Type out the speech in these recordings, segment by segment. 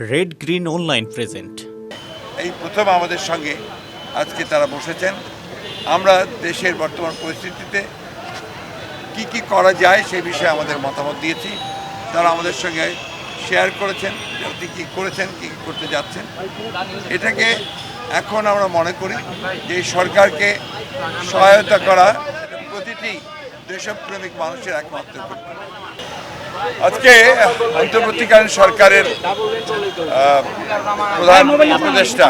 Red green online present এই প্রথম আমাদের সঙ্গে আজকে তারা বসেছেন। আমরা দেশের বর্তমান পরিস্থিতিতে কি কি করা যায় সেই বিষয়ে আমাদের মতামত দিয়েছি। তারা আমাদের সঙ্গে শেয়ার করেছেন আপনি কী করেছেন, কী করতে যাচ্ছেন। এটাকে এখন আমরা মনে করি যে সরকারকে সহায়তা করা প্রতিটি দেশপ্রেমিক মানুষের একমাত্র। আজকে অন্তর্বর্তীকালীন সরকারের প্রধান উপদেষ্টা,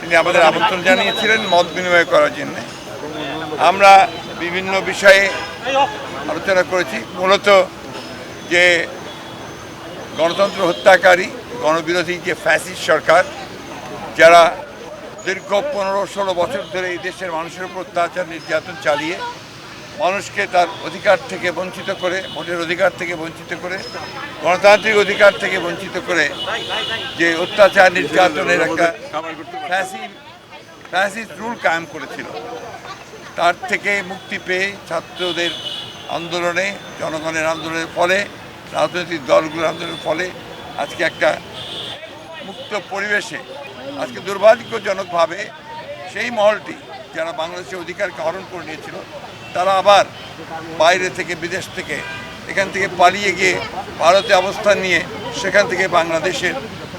তিনি আমাদের আমন্ত্রণ জানিয়েছিলেন মত বিনিময় করার জন্য। আমরা বিভিন্ন বিষয়ে আলোচনা করেছি। মূলত যে গণতন্ত্র হত্যাকারী, গণবিরোধী যে ফ্যাসিস্ট সরকার, যারা দীর্ঘ পনেরো ষোলো বছর ধরে এই দেশের মানুষের উপর অত্যাচার, নির্যাতন চালিয়ে মানুষকে তার অধিকার থেকে বঞ্চিত করে ভোটের অধিকার থেকে বঞ্চিত করে, গণতান্ত্রিক অধিকার থেকে বঞ্চিত করে যে অত্যাচার, নির্যাতনের একটা ফ্যাসি ফ্যাসিস্ট রুল কায়েম করেছিল। তার থেকে মুক্তি পেয়ে ছাত্রদের আন্দোলনে, জনগণের আন্দোলনের ফলে, রাজনৈতিক দলগুলোর আন্দোলনের ফলে আজকে একটা মুক্ত পরিবেশে, আজকে দুর্ভাগ্যজনকভাবে সেই মহলটি যারা বাংলাদেশের অধিকারকে হরণ করে নিয়েছিল তারা আবার বাইরে থেকে, বিদেশ থেকে এখান থেকে পালিয়ে গিয়ে ভারতে অবস্থান নিয়ে সেখান থেকে বাংলাদেশের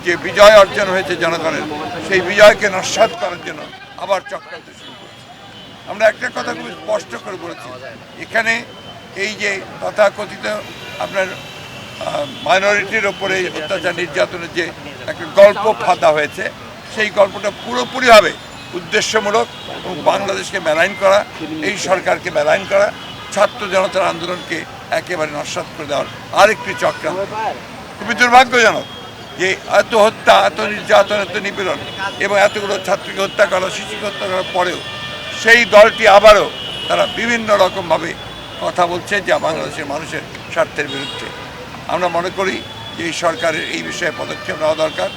যে বিজয় অর্জন হয়েছে জনগণের, সেই বিজয়কে নস্বাত করার জন্য আবার চক্রান্ত শুরু করেছে। আমরা একটা কথা খুব স্পষ্ট করে বলেছি, এখানে এই যে তথাকথিত আপনার মাইনরিটির ওপরে অত্যাচার নির্যাতনের যে একটা গল্প ফাঁদা হয়েছে, সেই গল্পটা পুরোপুরিভাবে উদ্দেশ্যমূলক এবং বাংলাদেশকে মেলাইন করা, এই সরকারকে মেলাইন করা, ছাত্র জনতার আন্দোলনকে একেবারে নস্বাত করে দেওয়ার আরেকটি চক্রান্ত। খুবই দুর্ভাগ্যজনক যে এত হত্যা, এত নির্যাতন, এত নিপীড়ন এবং এতগুলো ছাত্রীকে হত্যা করা, শিশুকে হত্যা করার পরেও সেই দলটি আবারও তারা বিভিন্ন রকমভাবে কথা বলছে যা বাংলাদেশের মানুষের স্বার্থের বিরুদ্ধে। আমরা মনে করি যে এই সরকারের এই বিষয়ে পদক্ষেপ নেওয়া দরকার।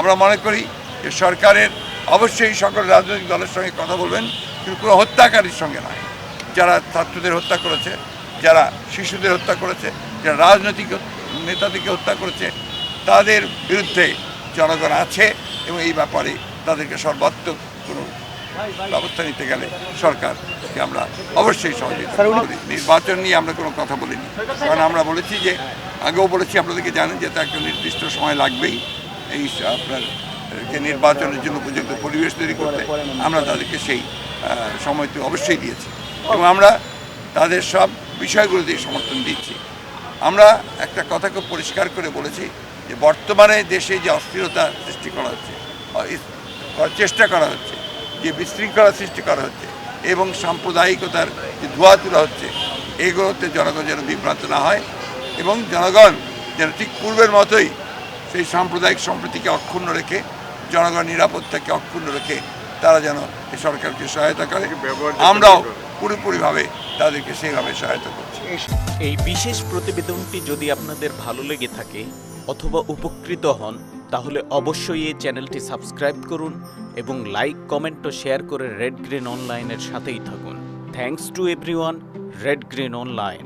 আমরা মনে করি যে সরকারের অবশ্যই সকল রাজনৈতিক দলের সঙ্গে কথা বলবেন কিন্তু কোনো হত্যাকারীর সঙ্গে নয়। যারা ছাত্রদের হত্যা করেছে যারা শিশুদের হত্যা করেছে যারা রাজনৈতিক নেতাদেরকে হত্যা করেছে তাদের বিরুদ্ধে জনগণ আছে এবং এই ব্যাপারে তাদেরকে সর্বাত্মক কোনো ব্যবস্থা নিতে গেলে সরকারকে আমরা অবশ্যই সহযোগিতা করি। নির্বাচন নিয়ে আমরা কোনো কথা বলিনি। কারণ আমরা বলেছি যে আগেও বলেছি আপনাদেরকে জানেন যে তা একটা নির্দিষ্ট সময় লাগবেই। এই আপনার নির্বাচনের জন্য উপযুক্ত পরিবেশ তৈরি করতে আমরা তাদেরকে সেই সময়টি অবশ্যই দিয়েছি। এবং আমরা তাদের সব বিষয়গুলোতেই সমর্থন দিচ্ছি। আমরা একটা কথা খুব পরিষ্কার করে বলেছি যে বর্তমানে দেশে যে অস্থিরতা সৃষ্টি করা হচ্ছে চেষ্টা করা হচ্ছে, যে বিশৃঙ্খলা সৃষ্টি করা হচ্ছে এবং সাম্প্রদায়িকতার যে ধোয়া তোলা হচ্ছে, এগুলোতে জনগণ যেন বিভ্রান্ত না হয় এবং জনগণ যেন ঠিক পূর্বের মতোই সেই সাম্প্রদায়িক সম্প্রীতিকে অক্ষুণ্ণ রেখে জনগণ নিরাপত্তাকে অক্ষুণ্ণ রেখে তারা যেন এই সরকারকে সহায়তা করে আমরাও পুরোপুরিভাবে তাদেরকে সেইভাবে সহায়তা করছি। এই বিশেষ প্রতিবেদনটি যদি আপনাদের ভালো লেগে থাকে অথবা উপকৃত হন তাহলে অবশ্যই এই চ্যানেলটি সাবস্ক্রাইব করুন এবং লাইক কমেন্ট ও শেয়ার করে রেড গ্রিন অনলাইনের সাথেই থাকুন। Thanks to everyone Red Green Online